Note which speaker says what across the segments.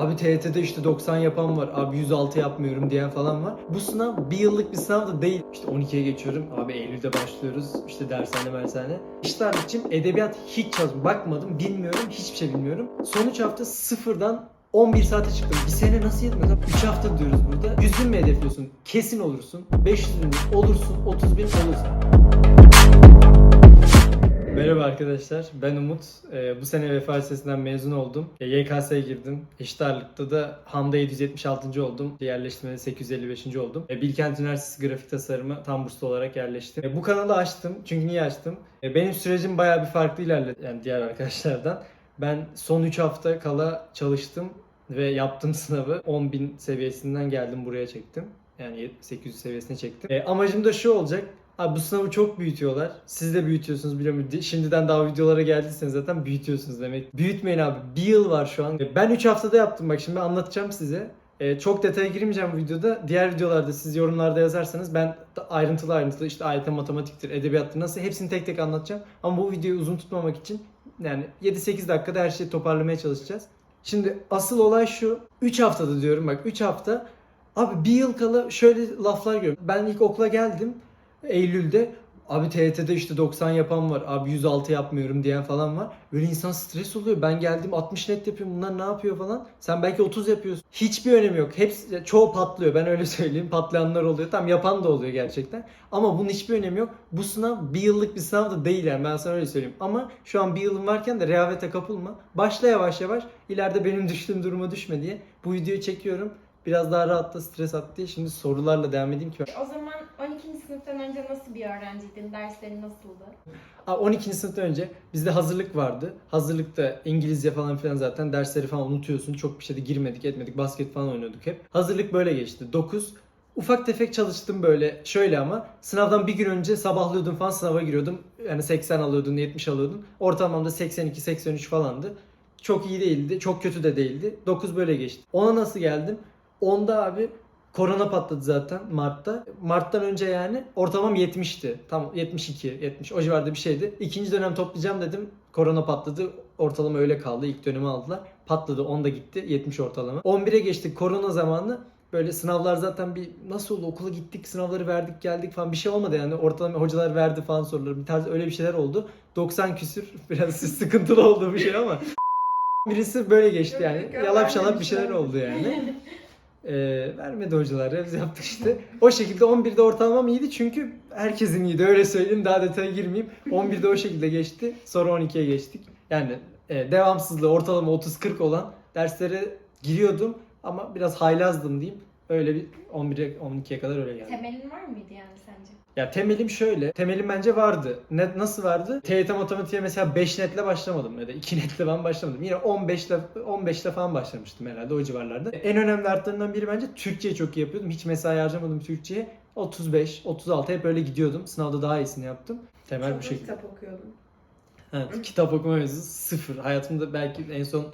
Speaker 1: Abi TYT'de işte 90 yapan var. Abi 106 yapmıyorum diyen falan var. Bu sınav bir yıllık bir sınav da değil. İşte 12'ye geçiyorum. Abi Eylül'de başlıyoruz. İşte dershane mershane. İşte abicim edebiyat hiç çalışmadım. Bakmadım. Bilmiyorum. Hiçbir şey bilmiyorum. Son 3 hafta sıfırdan 11 saate çıktım. Bir sene nasıl yetmez? 3 hafta diyoruz burada. 100 bin mi hedefliyorsun? Kesin olursun. 500 bin olursun. 30 bin olursun. Merhaba arkadaşlar, ben Umut. Ee, bu sene Vefa Lisesi'nden mezun oldum. E, YKS'ye girdim. Eşit ağırlıkta da Hamda 776. oldum. Yerleştirmede 855. oldum. E, Bilkent Üniversitesi Grafik Tasarımı tam burslu olarak yerleştim. E, bu kanalı açtım. Çünkü niye açtım? E, benim sürecim bayağı bir farklı ilerledi yani diğer arkadaşlardan. Ben son 3 hafta kala çalıştım ve yaptım sınavı. 10.000 seviyesinden geldim buraya çektim. Yani 800 seviyesine çektim. E, amacım da şu olacak. Abi bu sınavı çok büyütüyorlar. Siz de büyütüyorsunuz biliyorum. Di- Şimdiden daha videolara geldiyseniz zaten büyütüyorsunuz demek. Büyütmeyin abi. Bir yıl var şu an. E, Ben 3 haftada yaptım bak şimdi anlatacağım size. E, çok detaya girmeyeceğim bu videoda. Diğer videolarda siz yorumlarda yazarsanız ben ayrıntılı ayrıntılı işte AYT matematiktir, edebiyattır nasıl hepsini tek tek anlatacağım. Ama bu videoyu uzun tutmamak için yani 7-8 dakikada her şeyi toparlamaya çalışacağız. Şimdi asıl olay şu. 3 haftada diyorum bak 3 hafta. Abi bir yıl kala şöyle laflar görüyorum. Ben ilk okula geldim. Eylül'de abi TYT'de işte 90 yapan var. Abi 106 yapmıyorum diyen falan var. Böyle insan stres oluyor. Ben geldim 60 net yapıyorum. Bunlar ne yapıyor falan. Sen belki 30 yapıyorsun. Hiçbir önemi yok. Hepsi çoğu patlıyor. Ben öyle söyleyeyim. Patlayanlar oluyor. Tam yapan da oluyor gerçekten. Ama bunun hiçbir önemi yok. Bu sınav bir yıllık bir sınav da değil yani ben sana öyle söyleyeyim. Ama şu an bir yılın varken de rehavete kapılma. Başla yavaş yavaş. İleride benim düştüğüm duruma düşme diye bu videoyu çekiyorum. Biraz daha rahatla, stres at diye. Şimdi sorularla devam edeyim ki.
Speaker 2: O zaman 12. sınıftan önce nasıl bir öğrenciydin? Derslerin nasıldı?
Speaker 1: Aa, 12. sınıftan önce bizde hazırlık vardı. Hazırlıkta İngilizce falan filan zaten dersleri falan unutuyorsun. Çok bir şey de girmedik etmedik. Basket falan oynuyorduk hep. Hazırlık böyle geçti. 9. Ufak tefek çalıştım böyle şöyle ama sınavdan bir gün önce sabahlıyordum falan sınava giriyordum. Yani 80 alıyordun 70 alıyordun. Ortalamamda 82-83 falandı. Çok iyi değildi. Çok kötü de değildi. 9 böyle geçti. Ona nasıl geldim? Onda abi korona patladı zaten Mart'ta. Mart'tan önce yani ortalamam 70'ti. Tam 72, 70 o civarda bir şeydi. İkinci dönem toplayacağım dedim. Korona patladı. Ortalama öyle kaldı. İlk dönemi aldılar. Patladı. 10'da gitti. 70 ortalama. 11'e geçtik korona zamanı. Böyle sınavlar zaten bir nasıl oldu okula gittik sınavları verdik geldik falan bir şey olmadı yani ortalama hocalar verdi falan soruları bir tarz öyle bir şeyler oldu 90 küsür biraz sıkıntılı oldu bir şey ama birisi böyle geçti yani yalap şalap bir şeyler oldu yani ee, vermedi hocalar biz yaptık işte. O şekilde 11'de ortalamam iyiydi çünkü herkesin iyiydi öyle söyleyeyim daha detaya girmeyeyim. 11'de o şekilde geçti sonra 12'ye geçtik. Yani e, devamsızlığı ortalama 30-40 olan derslere giriyordum ama biraz haylazdım diyeyim. Öyle bir 11'e 12'ye kadar öyle geldi.
Speaker 2: Temelin var mıydı yani sence?
Speaker 1: Ya temelim şöyle. Temelim bence vardı. Ne, nasıl vardı? TYT matematiğe mesela 5 netle başlamadım ya da 2 netle ben başlamadım. Yine 15 ile 15 ile falan başlamıştım herhalde o civarlarda. En önemli artlarından biri bence Türkçeyi çok iyi yapıyordum. Hiç mesai harcamadım Türkçe'ye. 35, 36 hep öyle gidiyordum. Sınavda daha iyisini yaptım. Temel
Speaker 3: Çok
Speaker 1: bu şekilde.
Speaker 3: kitap okuyordum.
Speaker 1: Evet, kitap okuma mevzusu sıfır. Hayatımda belki en son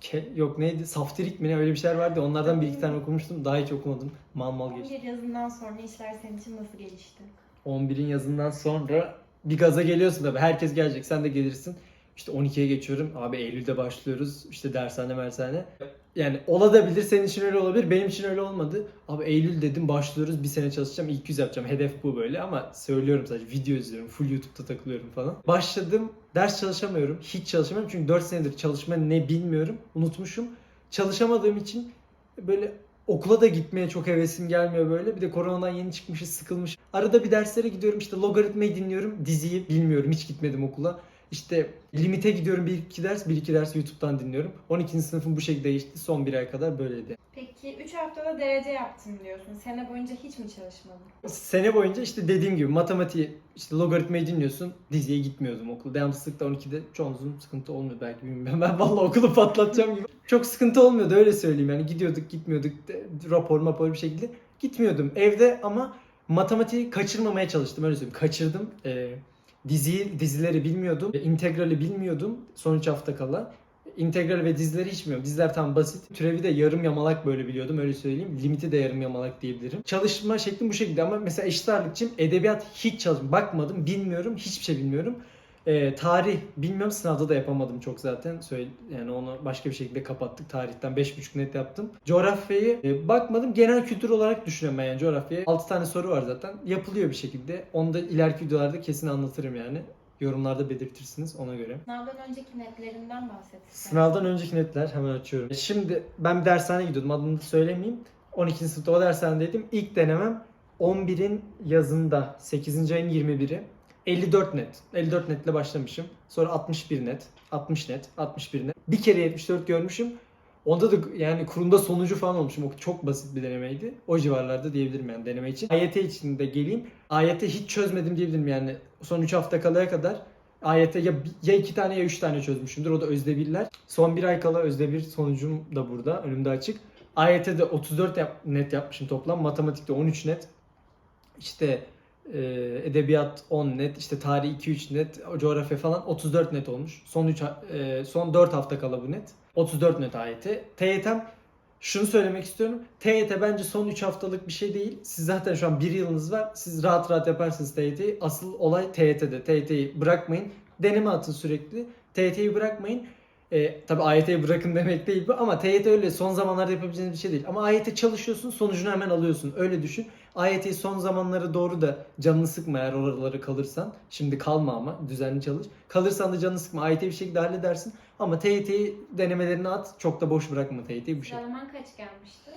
Speaker 1: ke- yok neydi? Saftirik mi ne öyle bir şeyler vardı. Onlardan bir iki tane okumuştum. Daha hiç okumadım. Mal mal geçti.
Speaker 2: 11 yazından sonra işler senin için nasıl gelişti?
Speaker 1: 11'in yazından sonra bir gaza geliyorsun tabii. Herkes gelecek. Sen de gelirsin. İşte 12'ye geçiyorum. Abi Eylül'de başlıyoruz. İşte dershane mershane. Yani olabilir. Senin için öyle olabilir. Benim için öyle olmadı. Abi Eylül dedim başlıyoruz. Bir sene çalışacağım. ilk yüz yapacağım. Hedef bu böyle ama söylüyorum sadece. Video izliyorum. Full YouTube'da takılıyorum falan. Başladım. Ders çalışamıyorum. Hiç çalışamıyorum. Çünkü 4 senedir çalışma ne bilmiyorum. Unutmuşum. Çalışamadığım için böyle okula da gitmeye çok hevesim gelmiyor böyle. Bir de koronadan yeni çıkmışız, sıkılmış. Arada bir derslere gidiyorum işte logaritmayı dinliyorum. Diziyi bilmiyorum. Hiç gitmedim okula. İşte limite gidiyorum bir iki ders, bir iki ders YouTube'dan dinliyorum. 12. sınıfım bu şekilde geçti. Son bir ay kadar böyleydi.
Speaker 2: Peki 3 haftada derece yaptım diyorsun. Sene boyunca hiç mi çalışmadın?
Speaker 1: Sene boyunca işte dediğim gibi matematiği, işte logaritmayı dinliyorsun. Diziye gitmiyordum okula. Devamsızlıkta 12'de çoğunuzun sıkıntı olmuyor belki bilmiyorum. Ben vallahi okulu patlatacağım gibi. Çok sıkıntı olmuyordu öyle söyleyeyim yani. Gidiyorduk gitmiyorduk de- rapor mapor bir şekilde. Gitmiyordum evde ama matematiği kaçırmamaya çalıştım öyle söyleyeyim. Kaçırdım. Ee, diziyi, dizileri bilmiyordum. İntegrali bilmiyordum son 3 hafta kala. İntegral ve dizileri hiç bilmiyorum. Diziler tam basit. Türevi de yarım yamalak böyle biliyordum öyle söyleyeyim. Limiti de yarım yamalak diyebilirim. Çalışma şeklim bu şekilde ama mesela eşit ağırlıkçıyım. Edebiyat hiç çalışmadım. Bakmadım, bilmiyorum. Hiçbir şey bilmiyorum. Ee, tarih bilmiyorum sınavda da yapamadım çok zaten. Söyle, yani onu başka bir şekilde kapattık tarihten 5.5 net yaptım. Coğrafyayı e, bakmadım. Genel kültür olarak düşünüyorum ben yani coğrafyaya. 6 tane soru var zaten. Yapılıyor bir şekilde. Onu da ileriki videolarda kesin anlatırım yani. Yorumlarda belirtirsiniz ona göre.
Speaker 2: Sınavdan önceki netlerinden bahset.
Speaker 1: Sınavdan önceki netler hemen açıyorum. E, Şimdi ben bir dershaneye gidiyordum adını da söylemeyeyim. 12. sınıfta o dershanedeydim. İlk denemem 11'in yazında 8. ayın 21'i. 54 net. 54 netle başlamışım. Sonra 61 net. 60 net. 61 net. Bir kere 74 görmüşüm. Onda da yani kurumda sonucu falan olmuşum. O çok basit bir denemeydi. O civarlarda diyebilirim yani deneme için. AYT için de geleyim. AYT hiç çözmedim diyebilirim yani. Son 3 hafta kalaya kadar AYT ya, ya iki tane ya üç tane çözmüşümdür. O da Özdebirler. Son bir ay kala Özdebir sonucum da burada. Önümde açık. AYT'de 34 yap- net yapmışım toplam. Matematikte 13 net. İşte edebiyat 10 net, işte tarih 2-3 net, coğrafya falan 34 net olmuş. Son 3 son 4 hafta kala bu net. 34 net AYT. TYT'm şunu söylemek istiyorum. TYT bence son 3 haftalık bir şey değil. Siz zaten şu an 1 yılınız var. Siz rahat rahat yaparsınız TYT'yi. Asıl olay TYT'de. TYT'yi bırakmayın. Deneme atın sürekli. TYT'yi bırakmayın. E, tabii AYT'yi bırakın demek değil bu ama TYT öyle son zamanlarda yapabileceğiniz bir şey değil. Ama AYT çalışıyorsun sonucunu hemen alıyorsun. Öyle düşün. AYT'yi son zamanlara doğru da canını sıkma eğer oralara kalırsan. Şimdi kalma ama düzenli çalış. Kalırsan da canını sıkma. AYT'yi bir şekilde halledersin. Ama TYT'yi denemelerini at. Çok da boş bırakma TYT'yi bu şey.
Speaker 2: Sıralaman kaç gelmişti?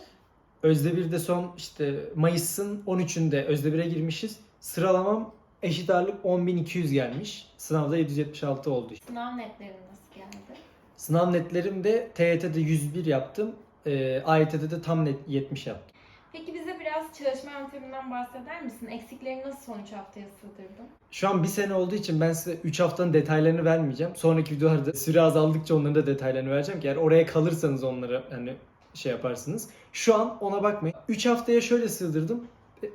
Speaker 1: Özdebir'de son işte Mayıs'ın 13'ünde Özdebir'e girmişiz. Sıralamam eşit ağırlık 10.200 gelmiş. Sınavda 776 oldu.
Speaker 2: Sınav netlerin nasıl geldi?
Speaker 1: Sınav netlerim de TYT'de 101 yaptım. Ee, AYT'de de tam net 70 yaptım.
Speaker 2: Peki bize biraz çalışma yönteminden bahseder misin? Eksikleri nasıl son 3 haftaya sığdırdın?
Speaker 1: Şu an bir sene olduğu için ben size 3 haftanın detaylarını vermeyeceğim. Sonraki videolarda süre azaldıkça onların da detaylarını vereceğim ki eğer oraya kalırsanız onları hani şey yaparsınız. Şu an ona bakmayın. 3 haftaya şöyle sığdırdım.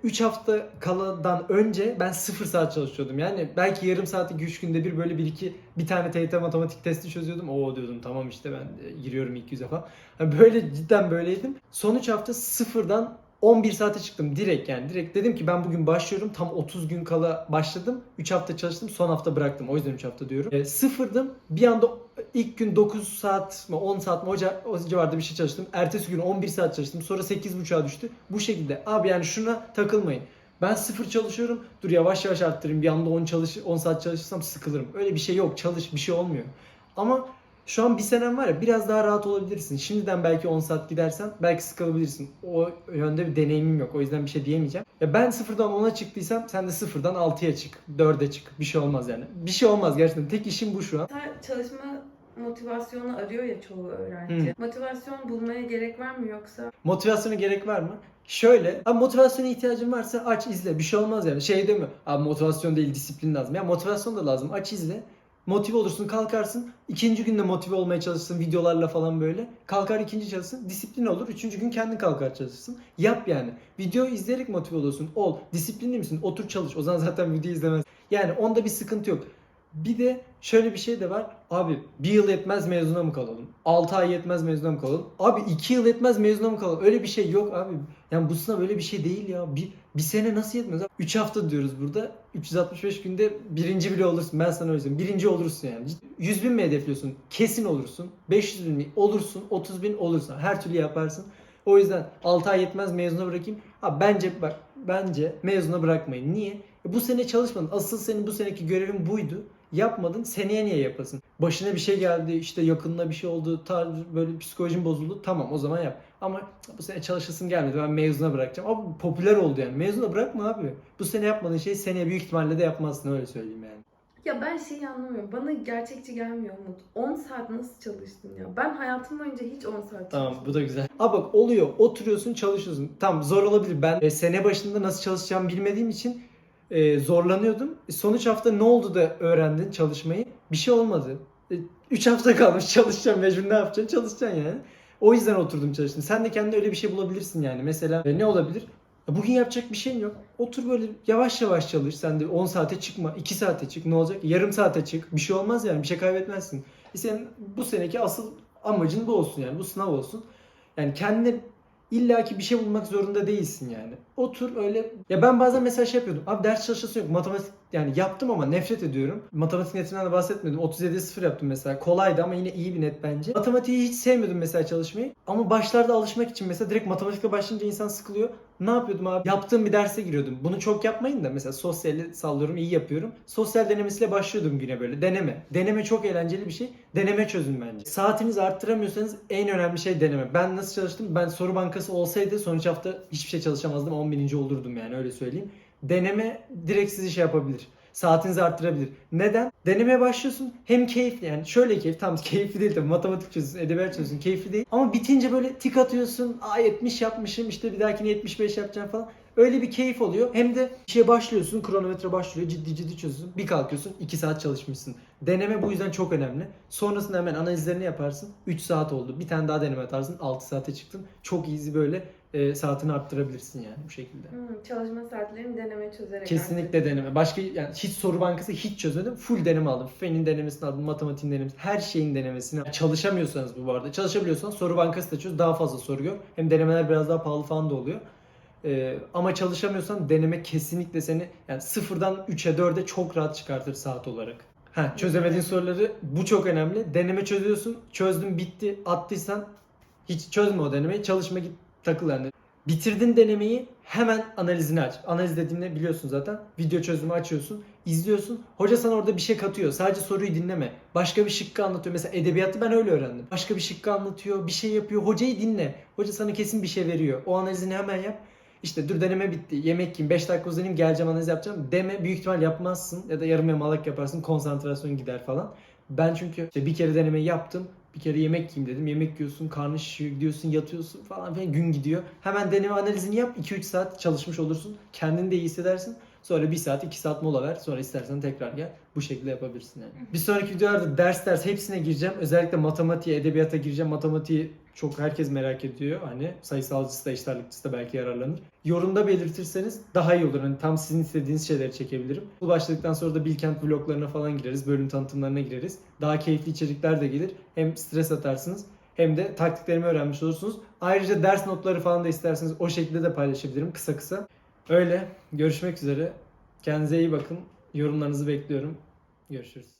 Speaker 1: 3 hafta kaladan önce ben 0 saat çalışıyordum. Yani belki yarım saatlik 3 günde bir böyle bir iki bir tane TYT matematik testi çözüyordum. Oo diyordum tamam işte ben giriyorum ilk yüze falan. Yani böyle cidden böyleydim. Son 3 hafta sıfırdan 11 saate çıktım direkt yani. Direkt dedim ki ben bugün başlıyorum. Tam 30 gün kala başladım. 3 hafta çalıştım. Son hafta bıraktım. O yüzden 3 hafta diyorum. E, sıfırdım. Bir anda ilk gün 9 saat mi 10 saat mi o, ca- o civarda bir şey çalıştım. Ertesi gün 11 saat çalıştım. Sonra 8.30'a düştü. Bu şekilde. Abi yani şuna takılmayın. Ben sıfır çalışıyorum. Dur yavaş yavaş arttırayım. Bir anda 10 çalış 10 saat çalışırsam sıkılırım. Öyle bir şey yok. Çalış bir şey olmuyor. Ama şu an bir senem var ya biraz daha rahat olabilirsin. Şimdiden belki 10 saat gidersen belki sıkılabilirsin. O yönde bir deneyimim yok. O yüzden bir şey diyemeyeceğim. Ya ben sıfırdan 10'a çıktıysam sen de sıfırdan 6'ya çık. 4'e çık. Bir şey olmaz yani. Bir şey olmaz gerçekten. Tek işim bu şu an.
Speaker 3: Çalışma motivasyonu arıyor ya çoğu öğrenci.
Speaker 1: Hı.
Speaker 3: Motivasyon bulmaya gerek var mı yoksa
Speaker 1: Motivasyona gerek var mı? Şöyle, abi motivasyona ihtiyacın varsa aç izle. Bir şey olmaz yani. Şey değil mi? Abi motivasyon değil disiplin lazım. Ya motivasyon da lazım. Aç izle. Motive olursun kalkarsın. İkinci günde motive olmaya çalışsın videolarla falan böyle. Kalkar ikinci çalışsın. Disiplin olur. Üçüncü gün kendin kalkar çalışırsın. Yap yani. Video izleyerek motive olursun. Ol. Disiplinli misin? Otur çalış. O zaman zaten video izlemez. Yani onda bir sıkıntı yok. Bir de şöyle bir şey de var. Abi bir yıl yetmez mezuna mı kalalım? 6 ay yetmez mezuna mı kalalım? Abi 2 yıl yetmez mezuna mı kalalım? Öyle bir şey yok abi. Yani bu sınav öyle bir şey değil ya. Bir, bir sene nasıl yetmez? 3 hafta diyoruz burada. 365 günde birinci bile olursun. Ben sana öyle. Birinci olursun yani. 100 bin mi hedefliyorsun? Kesin olursun. 500 bin mi? Olursun. 30 bin olursun. Her türlü yaparsın. O yüzden 6 ay yetmez mezuna bırakayım. Ha bence bak bence mezuna bırakmayın. Niye? E, bu sene çalışmadın. Asıl senin bu seneki görevin buydu. Yapmadın. Seneye niye yapasın? Başına bir şey geldi. işte yakınına bir şey oldu. Tar böyle psikolojin bozuldu. Tamam o zaman yap. Ama bu sene çalışasın gelmedi. Ben mezuna bırakacağım. Abi popüler oldu yani. Mezuna bırakma abi. Bu sene yapmadığın şeyi seneye büyük ihtimalle de yapmazsın öyle söyleyeyim yani.
Speaker 3: ya ben şeyi anlamıyorum. Bana gerçekçi gelmiyor Umut. 10 saat nasıl çalıştın ya? Ben hayatım boyunca hiç 10 saat
Speaker 1: Tamam
Speaker 3: çalışmadım.
Speaker 1: bu da güzel. Abi bak oluyor. Oturuyorsun çalışıyorsun. Tamam zor olabilir. Ben e, sene başında nasıl çalışacağımı bilmediğim için e, zorlanıyordum. E, son 3 hafta ne oldu da öğrendin çalışmayı? Bir şey olmadı. 3 hafta kalmış çalışacaksın mecbur ne yapacaksın? Çalışacaksın yani. O yüzden oturdum çalıştım. Sen de kendine öyle bir şey bulabilirsin yani. Mesela e, ne olabilir? E, Bugün yapacak bir şeyin yok. Otur böyle yavaş yavaş çalış. Sen de 10 saate çıkma. 2 saate çık. Ne olacak? Yarım saate çık. Bir şey olmaz yani. Bir şey kaybetmezsin. E senin bu seneki asıl amacın bu olsun yani. Bu sınav olsun. Yani kendine İlla ki bir şey bulmak zorunda değilsin yani. Otur öyle. Ya ben bazen mesela şey yapıyordum. Abi ders çalışası yok. Matematik yani yaptım ama nefret ediyorum. Matematik netinden de bahsetmedim. 37 0 yaptım mesela. Kolaydı ama yine iyi bir net bence. Matematiği hiç sevmiyordum mesela çalışmayı. Ama başlarda alışmak için mesela direkt matematikle başlayınca insan sıkılıyor. Ne yapıyordum abi? Yaptığım bir derse giriyordum. Bunu çok yapmayın da mesela sosyali sallıyorum iyi yapıyorum. Sosyal denemesiyle başlıyordum güne böyle. Deneme. Deneme çok eğlenceli bir şey. Deneme çözün bence. Saatinizi arttıramıyorsanız en önemli şey deneme. Ben nasıl çalıştım? Ben soru bankası olsaydı son üç hafta hiçbir şey çalışamazdım. 10 bininci olurdum yani öyle söyleyeyim. Deneme direkt sizi şey yapabilir. Saatinizi arttırabilir. Neden? Denemeye başlıyorsun. Hem keyifli yani şöyle keyif tam keyifli değil tabii matematik çözüyorsun, edebiyat çözüyorsun keyifli değil. Ama bitince böyle tik atıyorsun. Aa 70 yapmışım işte bir dahakine 75 yapacağım falan. Öyle bir keyif oluyor. Hem de işe başlıyorsun, kronometre başlıyor, ciddi ciddi çözüyorsun. Bir kalkıyorsun, 2 saat çalışmışsın. Deneme bu yüzden çok önemli. Sonrasında hemen analizlerini yaparsın. 3 saat oldu. Bir tane daha deneme atarsın. 6 saate çıktın. Çok easy böyle e, saatini arttırabilirsin yani bu şekilde.
Speaker 3: Hmm, çalışma saatlerini deneme çözerek.
Speaker 1: Kesinlikle deneme. Başka yani hiç soru bankası hiç çözmedim. Full deneme aldım. Fenin denemesini aldım, matematiğin denemesini, her şeyin denemesini. Çalışamıyorsanız bu arada. Çalışabiliyorsanız soru bankası da çöz. Daha fazla soru gör. Hem denemeler biraz daha pahalı falan da oluyor. Ee, ama çalışamıyorsan deneme kesinlikle seni yani sıfırdan 3'e 4'e çok rahat çıkartır saat olarak. Ha, çözemediğin soruları bu çok önemli. Deneme çözüyorsun. Çözdün bitti. Attıysan hiç çözme o denemeyi. Çalışma git takıl yani. Bitirdin denemeyi hemen analizini aç. Analiz dediğimde biliyorsun zaten. Video çözümü açıyorsun. izliyorsun. Hoca sana orada bir şey katıyor. Sadece soruyu dinleme. Başka bir şıkkı anlatıyor. Mesela edebiyatı ben öyle öğrendim. Başka bir şıkkı anlatıyor. Bir şey yapıyor. Hocayı dinle. Hoca sana kesin bir şey veriyor. O analizini hemen yap. İşte dur deneme bitti. Yemek yiyeyim. 5 dakika uzanayım geleceğim analiz yapacağım. Deme büyük ihtimal yapmazsın. Ya da yarım yamalak yaparsın. Konsantrasyon gider falan. Ben çünkü işte bir kere denemeyi yaptım. Bir kere yemek yiyeyim dedim. Yemek yiyorsun, karnın şişiyor, gidiyorsun, yatıyorsun falan filan. Gün gidiyor. Hemen deneme analizini yap. 2-3 saat çalışmış olursun. Kendini de iyi hissedersin. Sonra 1 saat, 2 saat mola ver. Sonra istersen tekrar gel. Bu şekilde yapabilirsin yani. Bir sonraki videolarda ders ders hepsine gireceğim. Özellikle matematiğe, edebiyata gireceğim. Matematiği çok herkes merak ediyor. Hani sayısalcısı da eşit ağırlıkçısı da belki yararlanır. Yorumda belirtirseniz daha iyi olur. Hani tam sizin istediğiniz şeyleri çekebilirim. Bu başladıktan sonra da Bilkent vloglarına falan gireriz. Bölüm tanıtımlarına gireriz. Daha keyifli içerikler de gelir. Hem stres atarsınız hem de taktiklerimi öğrenmiş olursunuz. Ayrıca ders notları falan da isterseniz o şekilde de paylaşabilirim kısa kısa. Öyle. Görüşmek üzere. Kendinize iyi bakın. Yorumlarınızı bekliyorum. Görüşürüz.